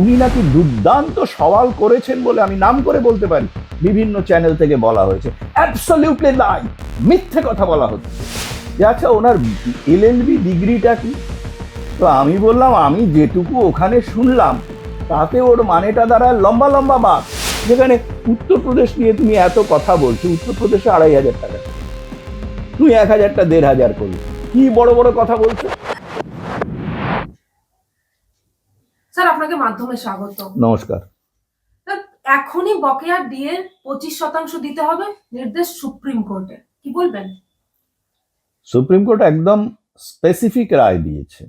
উনি নাকি দুর্দান্ত সওয়াল করেছেন বলে আমি নাম করে বলতে পারি। বিভিন্ন চ্যানেল থেকে বলা হয়েছে। অ্যাবসলিউটলি লাই মিথ্যে কথা বলা হচ্ছে। যে আচ্ছা ওনার এলএলবি ডিগ্রিটা কি? তো আমি বললাম, আমি যেটুকু ওখানে শুনলাম, তাতে ওর মানেটা দ্বারা লম্বা লম্বা বাদ যেখানে উত্তরপ্রদেশ নিয়ে তুমি এত কথা বলছো, উত্তরপ্রদেশে আড়াই হাজার টাকা। তুমি এক হাজারটা দেড় হাজার করবে কি বড় বড় কথা বলছো? স্যার আপনাকে মাধ্যমে স্বাগত নমস্কার। এখনই বকেয়া ডিএর পঁচিশ শতাংশ দিতে হবে নির্দেশ সুপ্রিম কোর্টে। কি বলবেন? সুপ্রিম কোর্ট একদম স্পেসিফিক রায় দিয়েছে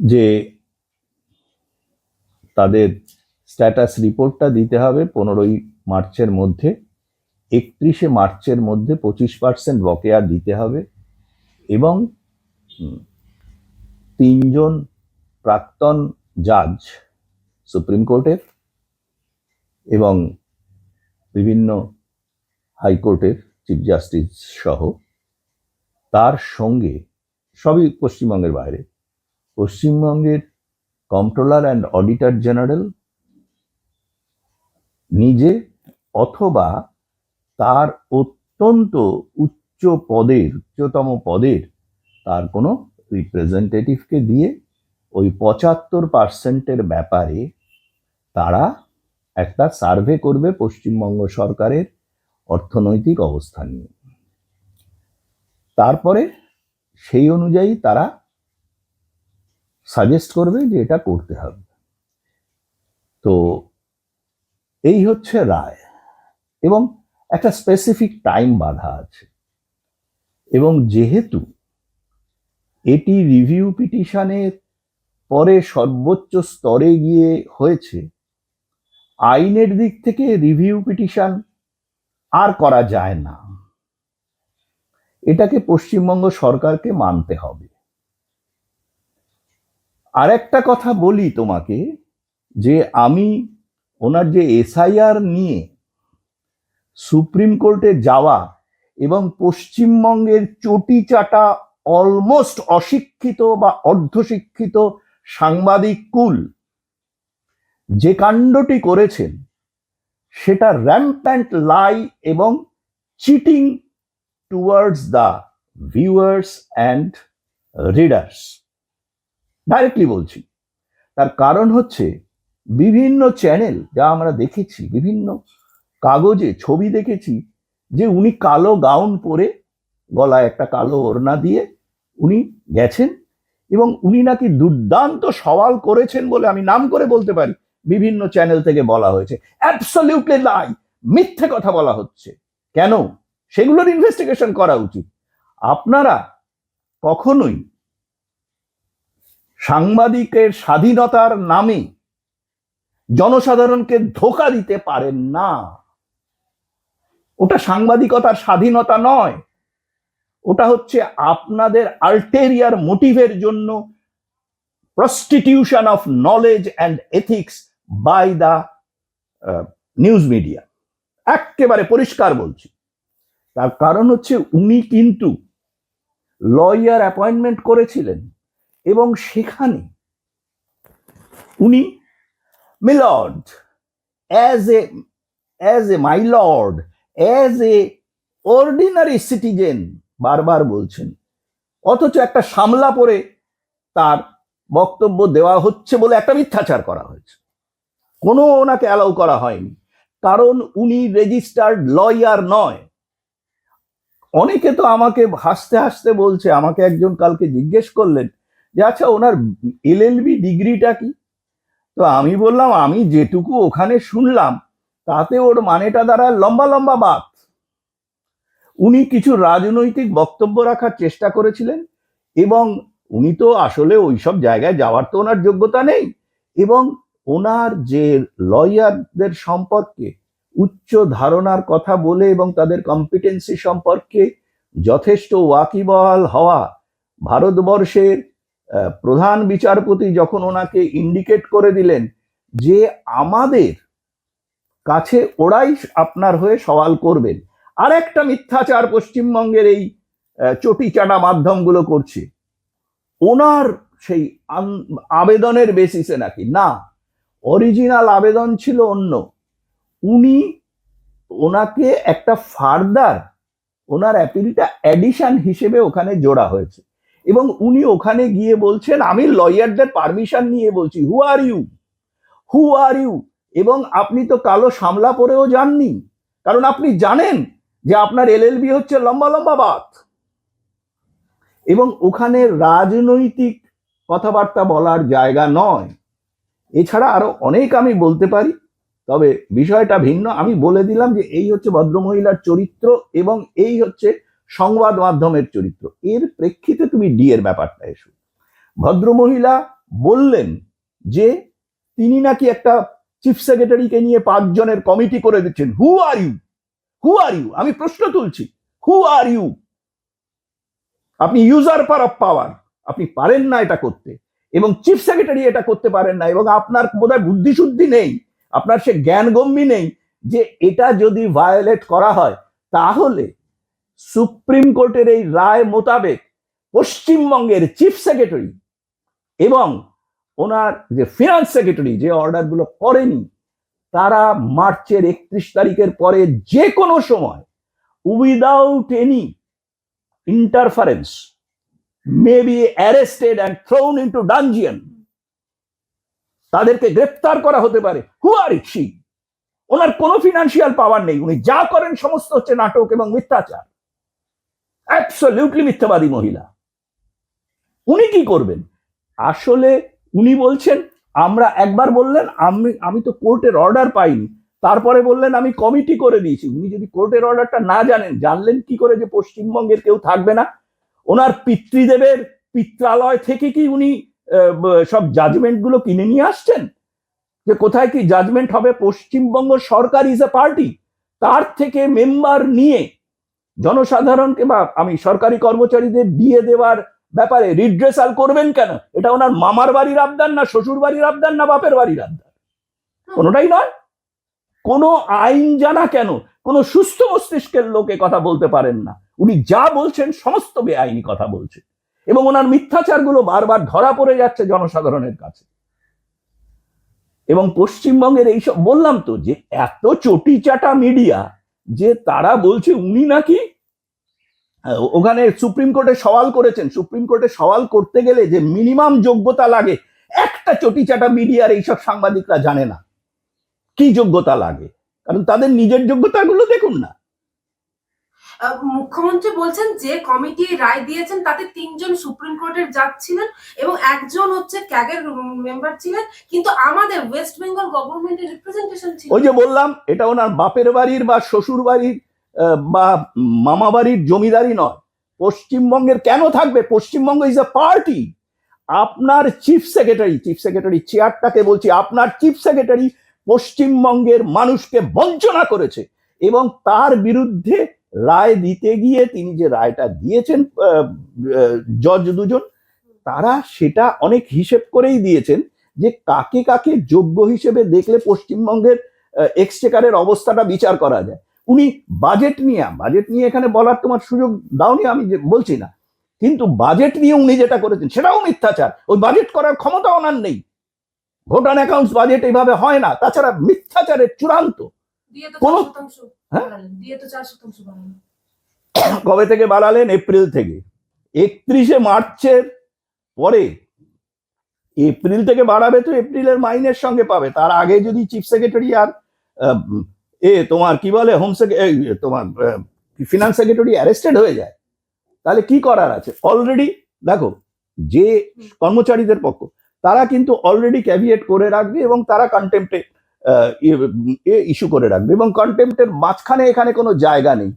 যে তাদের স্ট্যাটাস রিপোর্টটা দিতে হবে পনেরোই মার্চের মধ্যে একত্রিশে মার্চের মধ্যে পঁচিশ পার্সেন্ট বকেয়া দিতে হবে এবং তিনজন প্রাক্তন জাজ, সুপ্রিম কোর্টের এবং বিভিন্ন হাইকোর্টের চিফ জাস্টিস সহ তার সঙ্গে সবই পশ্চিমবঙ্গের বাইরে। পশ্চিমবঙ্গের কন্ট্রোলার অ্যান্ড অডিটর জেনারেল নিজে অথবা তার অত্যন্ত উচ্চ পদের, উচ্চতম পদের তার কোনো রিপ্রেজেন্টেটিভকে দিয়ে ওই পঁচাত্তর পার্সেন্টের ব্যাপারে তারা একটা সার্ভে করবে পশ্চিমবঙ্গ সরকারের অর্থনৈতিক অবস্থান নিয়ে। তারপরে সেই অনুযায়ী তারা সাজেস্ট করবে যে এটা করতে হবে। তো এই হচ্ছে রায়। এবং একটা স্পেসিফিক টাইম বাধা আছে। এবং যেহেতু এটি রিভিউ পিটিশনের পরে সর্বোচ্চ স্তরে গিয়ে হয়েছে। আইনের দিক থেকে রিভিউ পিটিশন আর করা যায় না। এটাকে পশ্চিমবঙ্গ সরকারকে মানতে হবে। আরেকটা কথা বলি তোমাকে, যে আমি ওনার যে এসআইআর নিয়ে সুপ্রিম কোর্টে যাওয়া এবং পশ্চিমবঙ্গের চটি চাটা অলমোস্ট অশিক্ষিত বা অর্ধশিক্ষিত সাংবাদিক কুল যে কাণ্ডটি করেছেন, সেটা র্যাম্প্যান্ট লাই এবং cheating towards the viewers and readers directly বলছি। তার কারণ হচ্ছে, বিভিন্ন চ্যানেল যা আমরা দেখেছি, বিভিন্ন কাগজে ছবি দেখেছি, যে উনি কালো গাউন পরে গলায় একটা কালো ওড়না দিয়ে উনি গেছেন। এবং উনি নাকি দুর্দান্ত সওয়াল করেছেন বলে আমি নাম করে বলতে পারি। বিভিন্ন চ্যানেল থেকে বলা হয়েছে। অ্যাবসলিউটলি লাই মিথ্যে কথা বলা হচ্ছে। কেন? সেগুলোর ইনভেস্টিগেশন করা উচিত। আপনারা কখনোই সাংবাদিকের স্বাধীনতার নামে জনসাধারণকে ধোকা দিতে পারেন না। ওটা সাংবাদিকতার স্বাধীনতা নয়। ওটা হচ্ছে আপনাদের আলটেরিয়ার মোটিভের জন্য prostitution of knowledge and ethics by the news media একেবারে পরিষ্কার বলছি। তার কারণ হচ্ছে উনি কিন্তু লয়ার অ্যাপয়েন্টমেন্ট করেছিলেন এবং সেখানে উনি milord as a as a my lord as a ordinary citizen বারবার বলছেন। অথচ একটা সামলা পরে তার বক্তব্য দেওয়া হচ্ছে বলে একটা মিথ্যাচার করা হয়েছে। কোনো ওনাকে অ্যালাউ করা হয়নি। কারণ উনি রেজিস্টার্ড লয়ার নয়। অনেকে তো আমাকে হাসতে হাসতে বলছে, আমাকে একজন কালকে জিজ্ঞেস করলেন যে আচ্ছা ওনার এলএলবি ডিগ্রিটা কি? তো আমি বললাম, আমি যেটুকু ওখানে শুনলাম, তাতে ওর মানেটা দ্বারা লম্বা লম্বা বাত উনি কিছু রাজনৈতিক বক্তব্য রাখার চেষ্টা করেছিলেন এবং উনি তো আসলে ওই সব জায়গায় যাওয়ার তো ওনার যোগ্যতা নেই এবং ওনার যে লয়ারদের সম্পর্কে উচ্চ ধারণার কথা বলে এবং তাদের কম্পিটেন্সি সম্পর্কে যথেষ্ট ওয়াকিবহাল হওয়া ভারতবর্ষের প্রধান বিচারপতি যখন ওনাকে ইন্ডিকেট করে দিলেন যে আমাদের কাছে ওরাই আপনার হয়ে সওয়াল করবেন আর একটা মিথ্যাচার পশ্চিমবঙ্গের এই আহ, চটি চাটা মাধ্যমগুলো করছে। ওনার সেই আবেদনের বেসিসে নাকি? না অরিজিনাল আবেদন ছিল অন্য। উনি ওনাকে একটা ফার্দার ওনার অ্যাপিলটা অ্যাডিশন হিসেবে ওখানে জোড়া হয়েছে। এবং উনি ওখানে গিয়ে বলছেন আমি লয়ারদের পারমিশন নিয়ে বলছি হু are you who are you এবং আপনি তো কালো সামলা পরেও যাননি। কারণ আপনি জানেন যে আপনার এলএলবি হচ্ছে লম্বা লম্বা বাত এবং ওখানে রাজনৈতিক কথাবার্তা বলার জায়গা নয়। এছাড়া আরও অনেক আমি বলতে পারি, তবে বিষয়টা ভিন্ন। আমি বলে দিলাম যে এই হচ্ছে ভদ্রমহিলার চরিত্র এবং এই হচ্ছে সংবাদ মাধ্যমের চরিত্র। এর প্রেক্ষিতে তুমি ডি এর ব্যাপারটা এসো। ভদ্রমহিলা বললেন যে তিনি নাকি একটা চিফ সেক্রেটারিকে নিয়ে পাঁচজনের কমিটি করে দিচ্ছেন। হু are you who are you আমি প্রশ্ন তুলছি। হু আর ইউ আপনি ইউজার পার অফ পাওয়ার আপনি পারেন না এটা করতে। এবং চিফ সেক্রেটারি এটা করতে পারেন না। এবং আপনার বোধহয় বুদ্ধিশুদ্ধি নেই। আপনার সে জ্ঞানগম্যি নেই যে এটা যদি ভায়োলেট করা হয়, তাহলে সুপ্রিম কোর্টের এই রায় মোতাবেক পশ্চিমবঙ্গের চিফ সেক্রেটারি এবং ওনার যে ফিনান্স সেক্রেটারি যে অর্ডারগুলো করেনি তারা মার্চের একত্রিশ তারিখের পরে যে কোনো সময় without any interference may be arrested and thrown into dungeon তাদেরকে গ্রেপ্তার করা হতে পারে। হু আর ইট ওনার কোনো ফিনান্সিয়াল পাওয়ার নেই। উনি যা করেন সমস্ত হচ্ছে নাটক এবং মিথ্যাচার। অ্যাবসলিউটলি মিথ্যাবাদী মহিলা। উনি কি করবেন? আসলে উনি বলছেন আমরা একবার বললেন, আমি আমি তো কোর্টের অর্ডার পাইনি। তারপরে বললেন, আমি কমিটি করে দিয়েছি। উনি যদি কোর্টের অর্ডারটা না জানেন, জানলেন কি করে যে পশ্চিমবঙ্গের কেউ থাকবে না? ওনার পিতৃদেবের পিত্রালয় থেকে কি উনি সব জাজমেন্টগুলো কিনে নিয়ে আসছেন? যে কোথায় কি জাজমেন্ট হবে? পশ্চিমবঙ্গ সরকার ইজ এ পার্টি তার থেকে মেম্বার নিয়ে জনসাধারণকে বা আমি সরকারি কর্মচারীদের দিয়ে দেওয়ার ব্যাপারে রিড্রেসাল করবেন কেন? এটা ওনার মামার বাড়ির আবদার না শ্বশুর বাড়ির আবদার না বাপের বাড়ির আবদার? কোনোটাই নয়। কোনো আইন জানা কেন? কোনো সুস্থ মস্তিষ্কের লোকে কথা বলতে পারেন না। উনি যা বলছেন সমস্ত বেআইনি কথা বলছেন। এবং ওনার মিথ্যাচারগুলো বারবার ধরা পড়ে যাচ্ছে জনসাধারণের কাছে। এবং পশ্চিমবঙ্গের এইসব বললাম তো যে এত চটি চাটা মিডিয়া যে তারা বলছে উনি নাকি ওখানে সুপ্রিম কোর্টে সওয়াল করেছেন। সুপ্রিম কোর্টে সওয়াল করতে গেলে যে মিনিমাম যোগ্যতা লাগে একটা চটি চাটা মিডিয়ার এইসব সাংবাদিকরা জানে না। কি যোগ্যতা লাগে? কারণ তাদের নিজের যোগ্যতাগুলো দেখুন না। মুখ্যমন্ত্রী বলছেন যে কমিটি রায় দিয়েছেন তাতে তিনজন সুপ্রিম কোর্টের জাজ ছিলেন এবং একজন হচ্ছে ক্যাগের মেম্বার ছিলেন কিন্তু আমাদের ওয়েস্ট বেঙ্গল গভর্নমেন্টের রিপ্রেজেন্টেশন ছিল। ওই যে বললাম এটা ওনার বাপের বাড়ির বা শ্বশুর বাড়ির বা মামাবাড়ির জমিদারি নয়, পশ্চিমবঙ্গের কেন থাকবে? পশ্চিমবঙ্গ ইজ এ পার্টি আপনার চিফ সেক্রেটারি চিফ সেক্রেটারি চেয়ারটাকে বলছি, আপনার চিফ সেক্রেটারি পশ্চিমবঙ্গের মানুষকে বঞ্চনা করেছে এবং তার বিরুদ্ধে রায় দিতে গিয়ে তিনি যে রায়টা দিয়েছেন জজ দুজন, তারা সেটা অনেক হিসেব করেই দিয়েছেন যে কাকে কাকে যোগ্য হিসেবে দেখলে পশ্চিমবঙ্গের এক্সচেকারের অবস্থাটা বিচার করা যায়। উনি বাজেট নিয়ে বাজেট নিয়ে এখানে বলার তোমার সুযোগ দাওনি আমি যে বলছি না। কিন্তু বাজেট নিয়ে উনি যেটা করেছেন সেটাও মিথ্যাচার। ওই বাজেট করার ক্ষমতা ওনার নেই। ভোটার অ্যাকাউন্টস বাজেট এইভাবে হয় না তাছাড়া মিথ্যাচারের চূড়ান্ত। কোনো- হ্যাঁ? কবে থেকে বাড়ালেন? এপ্রিল থেকে। একত্রিশে মার্চের পরে। এপ্রিল থেকে বাড়াবে তো এপ্রিলের মাইনের সঙ্গে পাবে। তার আগে যদি চিফ সেক্রেটারি আর এ তোমার কি বলে হোম তোমার ফিনান্স সেক্রেটারি অ্যারেস্টেড হয়ে যায়। তাহলে কি করার আছে? অলরেডি দেখো, যে কর্মচারীদের পক্ষ, তারা কিন্তু অলরেডি ক্যাভিয়েট করে রাখবে এবং তারা কন্টেম্পটে ইস্যু করে রাখবে এবং কন্টেম্পটের মাঝখানে এখানে কোনো জায়গা নেই।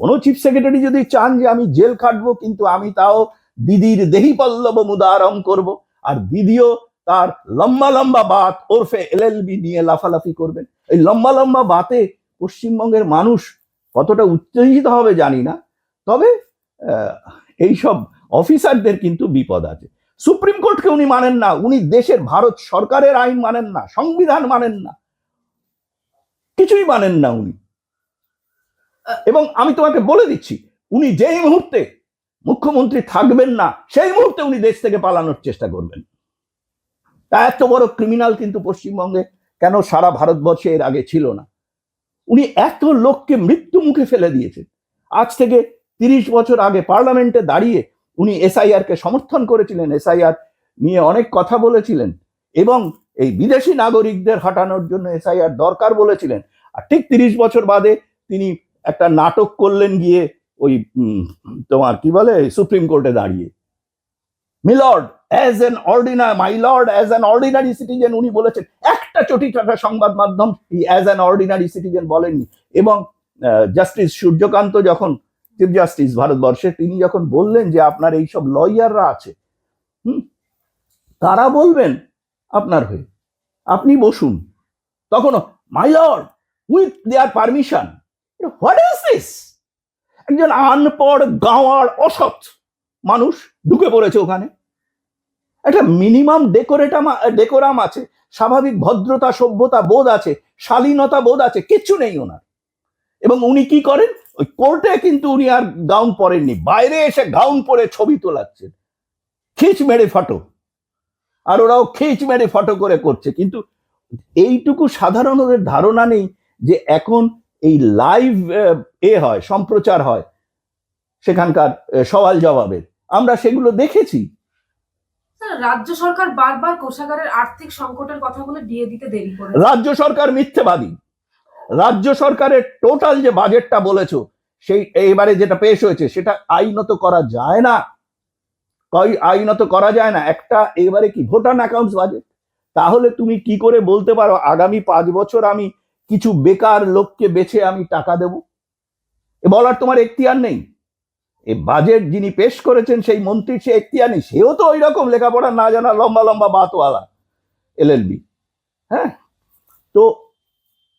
কোনো চিফ সেক্রেটারি যদি চান যে আমি জেল খাটবো, কিন্তু আমি তাও দিদির দেহি পল্লব মুদারম করব, আর দিদিও তার লম্বা লম্বা বাত ওরফে এলএলবি নিয়ে লাফালাফি করবেন। এই লম্বা লম্বা বাতে পশ্চিমবঙ্গের মানুষ কতটা উত্তেজিত হবে জানি না। তবে আহ, এইসব অফিসারদের কিন্তু বিপদ আছে। সুপ্রিম কোর্টকে উনি মানেন না উনি দেশের ভারত সরকারের আইন মানেন না সংবিধান মানেন না। কিছুই মানেন না উনি। এবং আমি তোমাকে বলে দিচ্ছি উনি যেই মুহূর্তে মুখ্যমন্ত্রী থাকবেন না সেই মুহূর্তে উনি দেশ থেকে পালানোর চেষ্টা করবেন। তা এত বড় ক্রিমিনাল কিন্তু পশ্চিমবঙ্গে কেন সারা ভারতবর্ষে এর আগে ছিল না? উনি এত লোককে মৃত্যু মুখে ফেলে দিয়েছেন। আজ থেকে তিরিশ বছর আগে পার্লামেন্টে দাঁড়িয়ে উনি এসআইআর কে সমর্থন করেছিলেন এসআইআর নিয়ে অনেক কথা বলেছিলেন এবং এই বিদেশি নাগরিকদের হটানোর জন্য এসআইআর দরকার বলেছিলেন। আর ঠিক তিরিশ বছর বাদে তিনি একটা নাটক করলেন গিয়ে ওই তোমার কি বলে, সুপ্রিম কোর্টে দাঁড়িয়ে। Milord as an ordinary my lord as an ordinary citizen উনি বলেছেন, একটা চটি চাটা সংবাদ মাধ্যম অ্যাজ অ্যান অর্ডিনারি সিটিজেন বলেননি। এবং জাস্টিস সূর্যকান্ত যখন চিফ জাস্টিস ভারতবর্ষে, তিনি যখন বললেন যে আপনার এইসব লয়াররা আছে, হুম, তারা বলবেন আপনার হয়ে, আপনি বসুন। তখনও my lord with their permission what is this একজন আনপড় গাওয়ার অসৎ মানুষ ঢুকে পড়েছে ওখানে। একটা মিনিমাম ডেকোরেটাম ডেকোরাম আছে, স্বাভাবিক ভদ্রতা, সভ্যতা বোধ আছে, শালীনতা বোধ আছে, কিচ্ছু নেই ওনার। এবং উনি কি করেন? ওই কোর্টে কিন্তু উনি আর গাউন পরেননি, বাইরে এসে গাউন পরে ছবি তোলাচ্ছেন। খিচ মেরে ফটো। আর ওরাও খিচ মেরে ফটো করে করছে। কিন্তু এইটুকু সাধারণ ওদের ধারণা নেই যে এখন এই লাইভ এ হয়, সম্প্রচার হয়, সেখানকার, সওয়াল জবাবের আমরা সেগুলো দেখেছি। রাজ্য সরকার বারবার কোষাগারের আর্থিক সংকটের কথাগুলো দিয়ে দিতে দেরি করে। রাজ্য সরকার মিথ্যেবাদী। রাজ্য সরকারের টোটাল যে বাজেটটা বলেছ, সেই এবারে যেটা পেশ হয়েছে, সেটা আইনত করা যায় না। কই আইনত করা যায় না? একটা এবারে কি ভোটার অ্যাকাউন্টস বাজেট তাহলে তুমি কি করে বলতে পারো, আগামী পাঁচ বছর আমি কিছু বেকার লোককে বেছে আমি টাকা দেব? বলার তোমার এখতিয়ার নেই। এই বাজেট যিনি পেশ করেছেন সেই মন্ত্রীর সে নেই সেও তো ওই রকম লেখাপড়া না জানা লম্বা লম্বা বাতওয়ালা এলএলবি হ্যাঁ? তো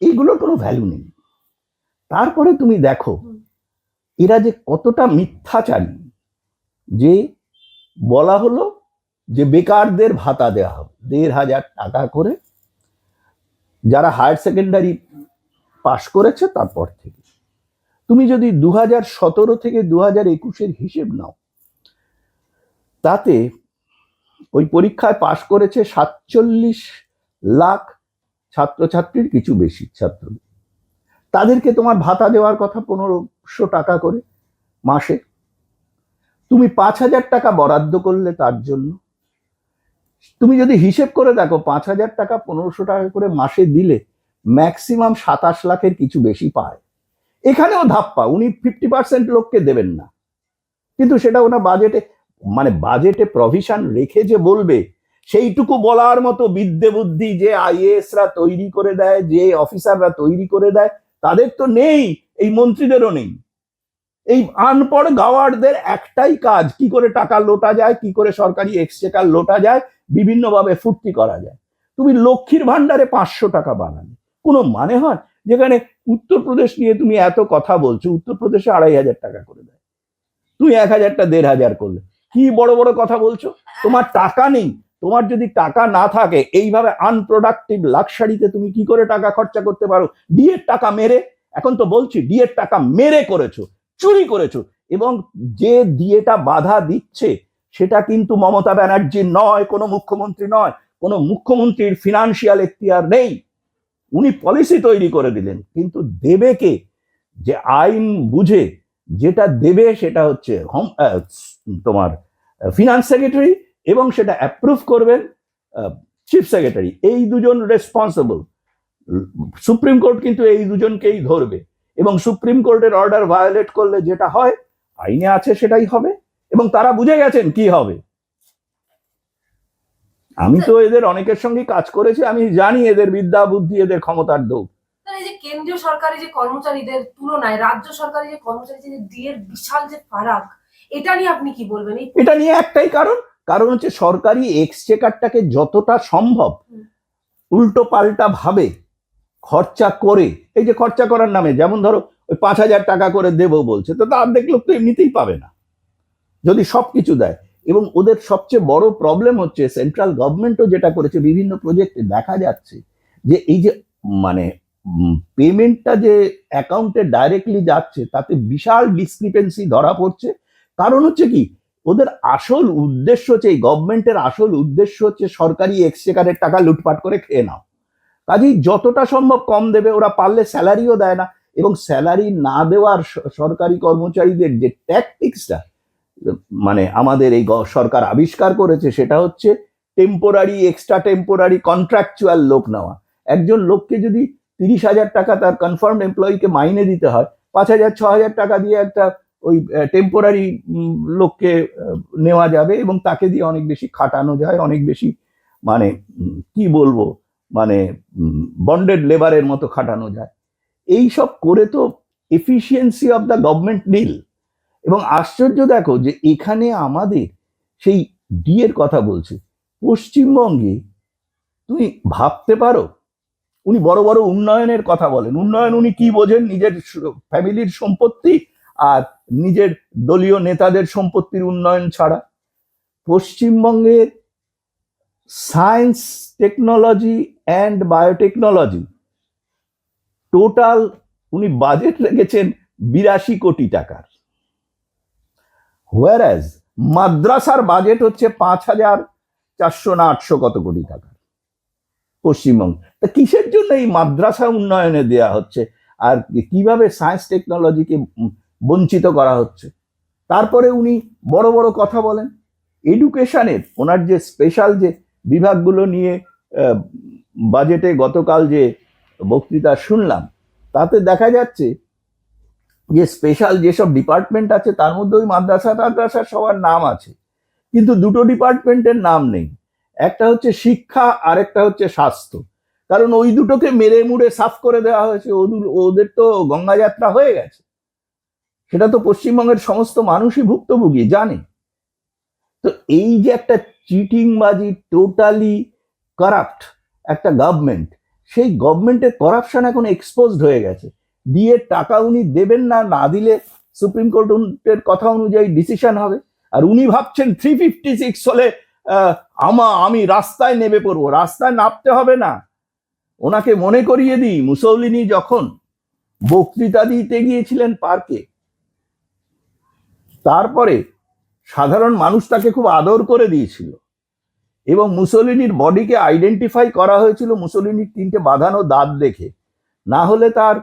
এইগুলোর কোনো ভ্যালু নেই। তারপরে তুমি দেখো, এরা যে কতটা মিথ্যাচারী, যে বলা হলো যে বেকারদের ভাতা দেওয়া হবে। দেড় হাজার টাকা করে যারা হায়ার সেকেন্ডারি পাশ করেছে তারপর থেকে। তুমি যদি দু হাজার সতেরো থেকে দু হাজার একুশের হিসেব নাও, তাতে ওই পরীক্ষায় পাশ করেছে সাতচল্লিশ লাখ ছাত্রছাত্রীর কিছু বেশি ছাত্র তাদেরকে তোমার ভাতা দেওয়ার কথা পনেরোশো টাকা করে মাসে। তুমি পাঁচ হাজার টাকা বরাদ্দ করলে তার জন্য। তুমি যদি হিসেব করে দেখো পাঁচ হাজার টাকা পনেরোশো টাকা করে মাসে দিলে ম্যাক্সিমাম সাতাশ লাখের কিছু বেশি পায়। এখানেও ধাপ্পা, উনি ফিফটি পার্সেন্ট লোককে দেবেন না। কিন্তু সেটা ওনার বাজেটে মানে বাজেটে প্রভিশন রেখে যে বলবে, সেইটুকু বলার মতো বিদ্যে বুদ্ধি যে আইএএসরা তৈরি করে দেয়, যে অফিসাররা তৈরি করে দেয়, তাদের তো নেই, এই মন্ত্রীদেরও নেই। এই আনপড় গাওয়ারদের একটাই কাজ, কি করে টাকা লোটা যায়, কি করে সরকারি এক্সচেকার লোটা যায়, বিভিন্নভাবে ফুর্তি করা যায়। তুমি লক্ষ্মীর ভান্ডারে পাঁচশো টাকা বানালে, কোনো মানে হয়? যেখানে উত্তরপ্রদেশ নিয়ে তুমি এত কথা বলছো, উত্তরপ্রদেশে আড়াই হাজার টাকা করে দেয়। তুমি এক হাজারটা দেড় হাজার করলে। কি বড় বড় কথা বলছো? তোমার টাকা নেই। তোমার যদি টাকা না থাকে, এইভাবে আনপ্রোডাক্টিভ লাক্সারিতে তুমি কি করে টাকা খরচা করতে পারো? ডিএর টাকা মেরে, এখন তো বলছি ডিএর টাকা মেরে করেছ, চুরি করেছ, এবং যে ডিএটা বাধা দিচ্ছে, সেটা কিন্তু মমতা ব্যানার্জি নয়, কোনো মুখ্যমন্ত্রী নয়, কোনো মুখ্যমন্ত্রীর ফিনান্সিয়াল এখতিয়ার নেই। উনি পলিসি তৈরি করে দিলেন। কিন্তু দেবে কে? যে আইন বুঝে যেটা দেবে সেটা হচ্ছে হোম তোমার ফিনান্স সেক্রেটারি এবং সেটা অ্যাপ্রুভ করবেন চিফ সেক্রেটারি এই দুজন রেসপন্সিবল সুপ্রিম কোর্ট কিন্তু এই দুজনকেই ধরবে এবং সুপ্রিম কোর্টের অর্ডার ভায়োলেট করলে যেটা হয়, আইনে আছে সেটাই হবে এবং তারা বুঝে গেছেন কি হবে। আমি তো এদের অনেকের সঙ্গে কাজ করেছি আমি জানি এদের বিদ্যা বুদ্ধি এদের ক্ষমতার দৌড় যে কেন্দ্রীয় সরকারি যে কর্মচারীদের তুলনায় রাজ্য সরকারি যে কর্মচারী যে ডিএর বিশাল যে ফারাক এটা নিয়ে আপনি কি বলবেন? এটা নিয়ে একটাই কারণ কারণ হচ্ছে সরকারি এক্সচেকারটাকে যতটা সম্ভব। উল্টো পাল্টা ভাবে খরচা করে এই যে খরচা করার নামে যেমন ধরো ওই পাঁচ হাজার টাকা করে দেবো বলছে তো তার দেখল তো এমনিতেই পাবে না। যদি সব কিছু দেয় এবং ওদের সবচেয়ে বড় প্রবলেম হচ্ছে সেন্ট্রাল গভর্নমেন্টও যেটা করেছে, বিভিন্ন প্রজেক্টে দেখা যাচ্ছে যে এই যে মানে পেমেন্টটা যে অ্যাকাউন্টে ডাইরেক্টলি যাচ্ছে, তাতে বিশাল ডিসক্রিপেন্সি ধরা পড়ছে। কারণ হচ্ছে কি, ওদের আসল উদ্দেশ্য হচ্ছে, এই গভর্নমেন্টের আসল উদ্দেশ্য হচ্ছে সরকারি এক্সচেকারের টাকা লুটপাট করে খেয়ে নাও। কাজেই যতটা সম্ভব কম দেবে, ওরা পারলে স্যালারিও দেয় না। এবং স্যালারি না দেওয়ার সরকারি কর্মচারীদের যে ট্যাকটিক্সটা মানে আমাদের এই সরকার আবিষ্কার করেছে সেটা হচ্ছে টেম্পোরারি এক্সট্রা টেম্পোরারি কন্ট্রাকচুয়াল লোক নেওয়া। একজন লোককে যদি তিরিশ হাজার টাকা তার কনফার্ম এমপ্লয়িকে মাইনে দিতে হয়, পাঁচ হাজার, ছ হাজার টাকা দিয়ে একটা ওই টেম্পোরারি লোককে নেওয়া যাবে এবং তাকে দিয়ে অনেক বেশি খাটানো যায়, অনেক বেশি মানে কি বলব? মানে বন্ডেড লেবারের মতো খাটানো যায়। এই সব করে তো এফিসিয়েন্সি অফ দ্য গভর্নমেন্ট নীল এবং আশ্চর্য দেখো যে এখানে আমাদের সেই ডি এর কথা বলছে। পশ্চিমবঙ্গে তুমি ভাবতে পারো, উনি বড় বড় উন্নয়নের কথা বলেন। উন্নয়ন উনি কি বোঝেন? নিজের ফ্যামিলির সম্পত্তি আর নিজের দলীয় নেতাদের সম্পত্তির উন্নয়ন ছাড়া। পশ্চিমবঙ্গের science, technology and biotechnology total উনি বাজেট রেখেছেন বিরাশি কোটি টাকার। হোয়ারাজ মাদ্রাসার বাজেট হচ্ছে পাঁচ হাজার চারশো না আটশো কত কোটি টাকা। পশ্চিমবঙ্গ। তা কিসের জন্য এই মাদ্রাসা উন্নয়নে দেয়া হচ্ছে? আর কীভাবে সায়েন্স টেকনোলজিকে বঞ্চিত করা হচ্ছে? তারপরে উনি বড় বড় কথা বলেন। এডুকেশনের ওনার যে স্পেশাল যে বিভাগগুলো নিয়ে বাজেটে গতকাল যে বক্তৃতা শুনলাম, তাতে দেখা যাচ্ছে যে স্পেশাল যেসব ডিপার্টমেন্ট আছে, তার মধ্যে ওই মাদ্রাসা টাদ্রাসা সবার নাম আছে। কিন্তু দুটো ডিপার্টমেন্টের নাম নেই। একটা হচ্ছে শিক্ষা আর একটা হচ্ছে স্বাস্থ্য। কারণ ওই দুটোকে মেরে মুড়ে সাফ করে দেওয়া হয়েছে। ওদু- ওদের তো গঙ্গা যাত্রা হয়ে গেছে। সেটা তো পশ্চিমবঙ্গের সমস্ত মানুষই ভুক্তভোগী, জানে। তো এই যে একটা চিটিংবাজি টোটালি কারাপ্ট একটা গভর্নমেন্ট সেই গভর্নমেন্টের করাপশন এখন এক্সপোজড হয়ে গেছে। দিয়ে টাকা উনি দেবেন না না দিলে সুপ্রিম কোর্টের কথা অনুযায়ী ডিসিশন হবে। আর উনি ভাবছেন থ্রি ফিফটি সিক্স হলে আমা, আমি রাস্তায় নেমে পড়ব। রাস্তায় নামতে হবে না। ওনাকে মনে করিয়ে দিই, মুসৌলিনি যখন বক্তৃতা দিতে গিয়েছিলেন পার্কে, তারপরে সাধারণ মানুষ তাকে খুব আদর করে দিয়েছিল। এবং মুসলিনির বডিকে আইডেন্টিফাই করা হয়েছিল, মুসলিনির তিনটে বাঁধানো দাঁত দেখে। না হলে তার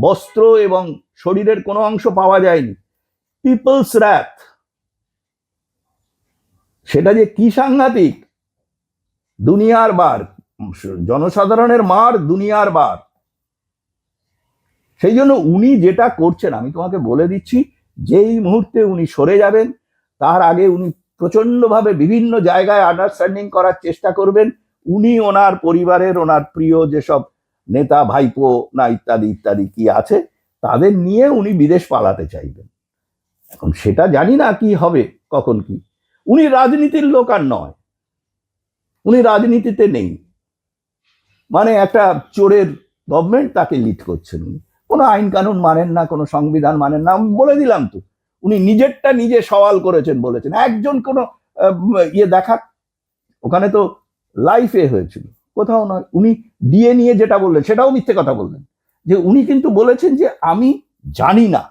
বস্ত্র এবং শরীরের কোনো অংশ পাওয়া যায়নি। পিপলস র্যাথ সেটা যে কি সাংঘাতিক? দুনিয়ার বার। জনসাধারণের মার দুনিয়ার বার। সেই জন্য উনি যেটা করছেন, আমি তোমাকে বলে দিচ্ছি, যেই মুহূর্তে উনি সরে যাবেন, তার আগে উনি প্রচন্ডভাবে বিভিন্ন জায়গায় আন্ডারস্ট্যান্ডিং করার চেষ্টা করবেন। উনি ওনার পরিবারের, ওনার প্রিয় যেসব নেতা, ভাইপো না ইত্যাদি ইত্যাদি কি আছে, তাদের নিয়ে উনি বিদেশ পালাতে চাইবেন। এখন সেটা জানি না কি হবে, কখন কি। উনি রাজনীতির লোক আর নয়। উনি রাজনীতিতে নেই। মানে একটা চোরের গভর্নমেন্ট তাকে লিড করছেন উনি। কোনো আইন কানুন মানেন না, কোনো সংবিধান মানেন না। বলে দিলাম তো, উনি নিজেরটা নিজে সওয়াল করেছেন, বলেছেন। একজন কোনো ইয়ে দেখা ওখানে তো লাইফে হয়েছিল। কোথাও নয়, উনি ডিএ নিয়ে যেটা বললেন, সেটাও মিথ্যে কথা বললেন। যে উনি কিন্তু বলেছেন যে আমি জানি না,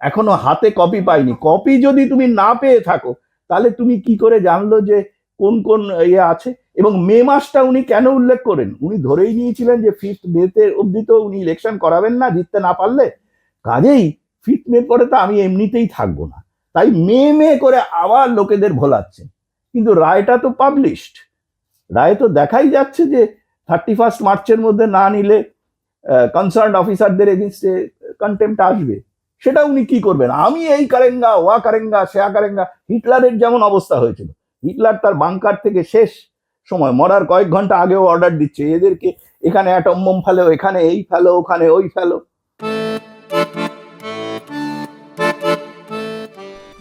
এখনও হাতে কপি পাইনি। কপি যদি তুমি না পেয়ে থাকো, তাহলে তুমি কি করে জানলো যে কোন কোন ইয়ে আছে? এবং মে মাসটা উনি কেন উল্লেখ করেন? উনি ধরেই নিয়েছিলেন যে ফিফথ মেতে অবধি তো উনি ইলেকশন করাবেন না, জিততে না পারলে। কাজেই ফিফথ মে পরে তো আমি এমনিতেই থাকব না। তাই মে মে করে আবার লোকেদের ভোলাচ্ছে। কিন্তু রায়টা তো পাবলিশড রায় তো দেখাই যাচ্ছে যে থার্টি ফার্স্ট মার্চের মধ্যে না নিলে কনসার্ন অফিসারদের এগেনস্টে কন্টেম্ট আসবে। সেটা উনি কি করবেন? আমি এই কারেঙ্গা, ওয়া কারেঙ্গা, সেয়া কারেঙ্গা, হিটলারের যেমন অবস্থা হয়েছিল। হিটলার তার বাংকার থেকে শেষ সময়, মরার কয়েক ঘণ্টা আগেও অর্ডার দিচ্ছে। এদেরকে এখানে অ্যাটম বোম ফেলো, এখানে এই ফেলো, ওখানে ওই ফেলো।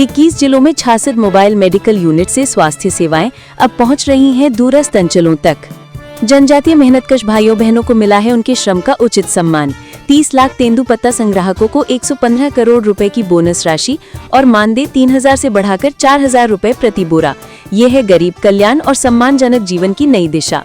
21 जिलों में छियासठ मोबाइल मेडिकल यूनिट से स्वास्थ्य सेवाएँ अब पहुँच रही हैं दूरस्थ अंचलों तक। जनजातीय मेहनतकश भाइयों बहनों को मिला है उनके श्रम का उचित सम्मान। 30 लाख तेंदु पत्ता संग्राहकों को 115 करोड़ रुपए की बोनस राशि और मानदेय 3000 से बढ़ाकर 4000 रुपए प्रति बोरा। ये है गरीब कल्याण और सम्मानजनक जीवन की नई दिशा।